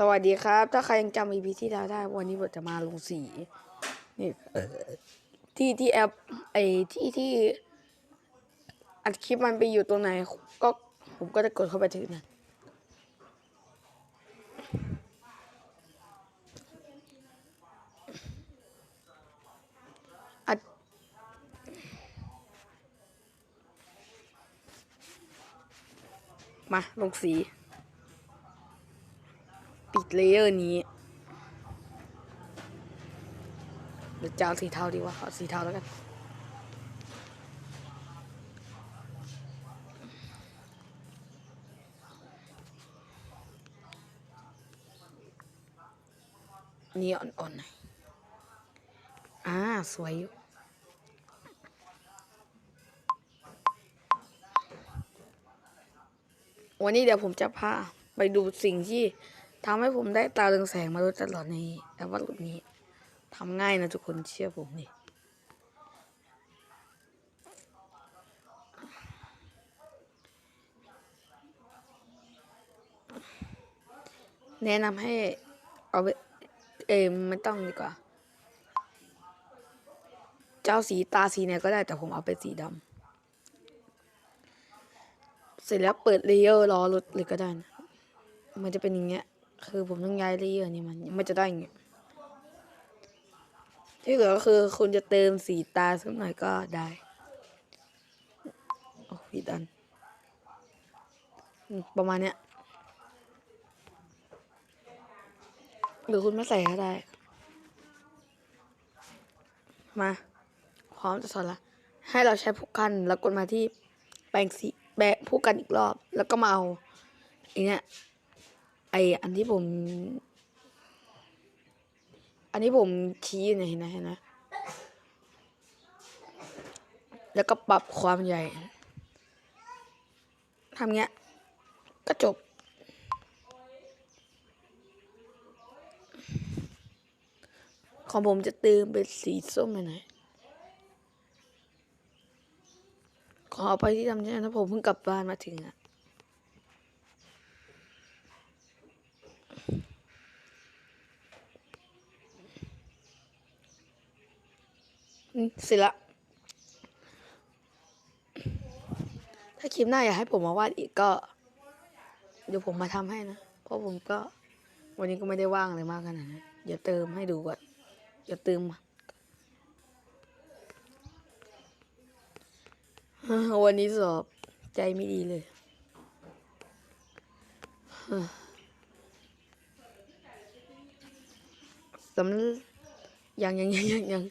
สวัสดีครับ ถ้าใครยังจำ EP ที่แล้วได้วันนี้ผมจะมาลงสีนี่ที่ที่แอปไอ้ที่ที่อัดคลิปมันไปอยู่ตรงไหน ก็ผมก็จะกดเข้าไปถึงนะอัดมาลงสี ปิดเลเยอร์นี้หรือจะเอาสีเทาดีวะเอาสีเทาแล้วกัน นี่อ่อนๆหน่อยอ่า สวยอยู่วันนี้เดี๋ยวผมจะพาไปดูสิ่งที่ ทำให้ผมได้ตาเรืองแสงมาโดยตลอดในแอปวัดรูปนี้ทำง่ายนะทุกคนเชื่อผมนี่แนะนำให้เอาไปเอไม่ต้องดีกว่า เจ้าสีตาสีไหนก็ได้แต่ผมเอาไปสีดำเสร็จแล้วเปิดเลเยอร์รอรถเลยก็ได้นะมันจะเป็นอย่างเงี้ย คือผมต้องย้ายเลเยอร์นี่มันมันจะได้อย่างเงี้ยที่เหลือก็คือคุณจะเติมสีตาสักหน่อยก็ได้โอ้ผิดอัน ประมาณเนี้ยหรือคุณไม่ใส่ก็ได้ มา พร้อมจะสอนละ ให้เราใช้ผู้กันแล้วกดมาที่แปรงสีแปะผู้กันอีกรอบ แล้วก็มาเอาไอเนี้ย ออันที่ผม อันนี้ผมชี้อยู่เนี่ยเห็นไหมเห็นไหมแล้วก็ปรับความใหญ่ทำเงี้ย ก็จบ ของผมจะเติมเป็นสีส้มหน่อยขอไปที่ทำเนี่ยนะผมเพิ่งกลับบ้านมาถึงอะ เสร็จละ ถ้าคลิปหน้าอยากให้ผมมาวาดอีกก็ เดี๋ยวผมมาทำให้นะ เพราะผมก็ วันนี้ก็ไม่ได้ว่างเลยมากขนาดนั้นเดี๋ยวเติมให้ดูก่อนเดี๋ยวเติมวันนี้สอบใจไม่ดีเลยสำยังยังยังยังยัง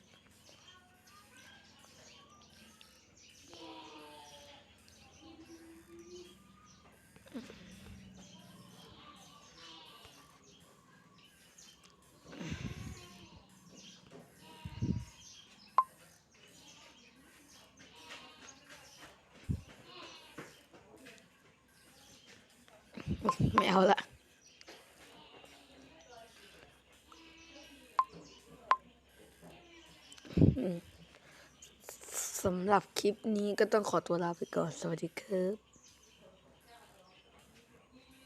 ไม่เอาละสำหรับคลิปนี้ก็ต้องขอตัวลาไปก่อน สวัสดีครับ